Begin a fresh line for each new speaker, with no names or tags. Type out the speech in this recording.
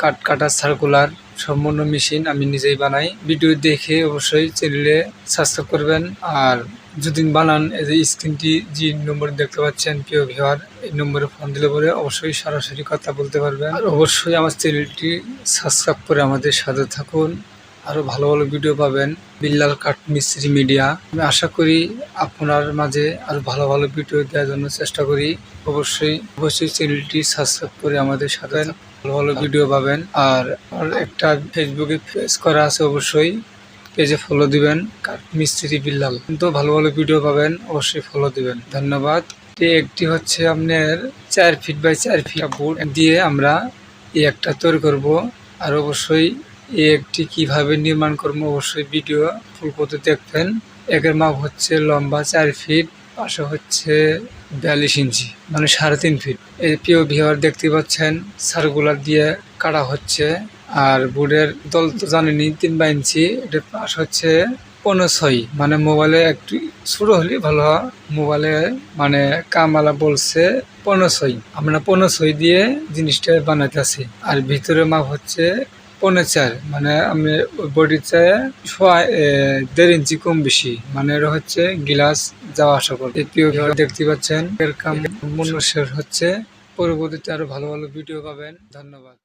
কাট কাটার circular সম্পূর্ণ machine আমি নিজেই বানাই। ভিডিও দেখে অবশ্যই চ্যানেলে সাবস্ক্রাইব করবেন। আর যদি বানান, এই যে স্ক্রিনটি যে নম্বর দেখতে পাচ্ছেন, প্রিয় ভিওয়ার এই নম্বরে ফোন দিলে পরে অবশ্যই সরাসরি কথা বলতে পারবেন। আর অবশ্যই আমার চ্যানেলটি সাবস্ক্রাইব করে আমাদের সাথে থাকুন। আরও ভালো ভালো ভিডিও পাবেন। বিল্লাল কাঠ মিস্ত্রি মিডিয়া আমি আশা করি আপনার মাঝে আরও ভালো ভালো ভিডিও দেওয়ার জন্য চেষ্টা করি। অবশ্যই অবশ্যই চ্যানেলটি সাবস্ক্রাইব করে আমাদের সাথে ভালো ভালো ভিডিও পাবেন। আর একটা ফেসবুকে পেজ করা আছে অবশ্যই। পেজে ফলো দিবেন মিস্ত্রি বিল্লাল কিন্তু ভালো ভালো ভিডিও পাবেন, অবশ্যই ফলো দিবেন। ধন্যবাদ। একটি হচ্ছে আপনার চার ফিট বাই চার ফিট বোর্ড দিয়ে আমরা এই একটা তৈরি করব। আর অবশ্যই এই একটি কীভাবে নির্মাণ করব, অবশ্যই ভিডিও ফুল করতে দেখবেন। একের মাপ হচ্ছে লম্বা চার ফিট পাশে হচ্ছে বিয়াল্লিশ ইঞ্চি মানে সাড়ে তিন ফিট এই প্রিয় ভিওয়ার দেখতে পাচ্ছেন সার্কুলার দিয়ে কাটা হচ্ছে, আর বোর্ডের দল তো জানেনি তিন বা ইঞ্চি এটার পাশ হচ্ছে পনেরো ছয়। মানে মোবাইলে একটু ছোট হলে ভালো হয় মোবাইলে মানে কামালা বলছে পনেরো ছয়। আমরা পনেরো ছয় দিয়ে জিনিসটা বানাইতেছি। আর ভিতরে মাপ হচ্ছে পনেরো চার মানে আমি বডি চায়ে ছয় দেড় ইঞ্চি কম বেশি। মানে এর হচ্ছে গিলাস যাওয়া আসা করে দ্বিতীয় দেখতে পাচ্ছেন। এর কাম হচ্ছে। পরবর্তীতে আরও ভালো ভালো ভিডিও পাবেন। ধন্যবাদ।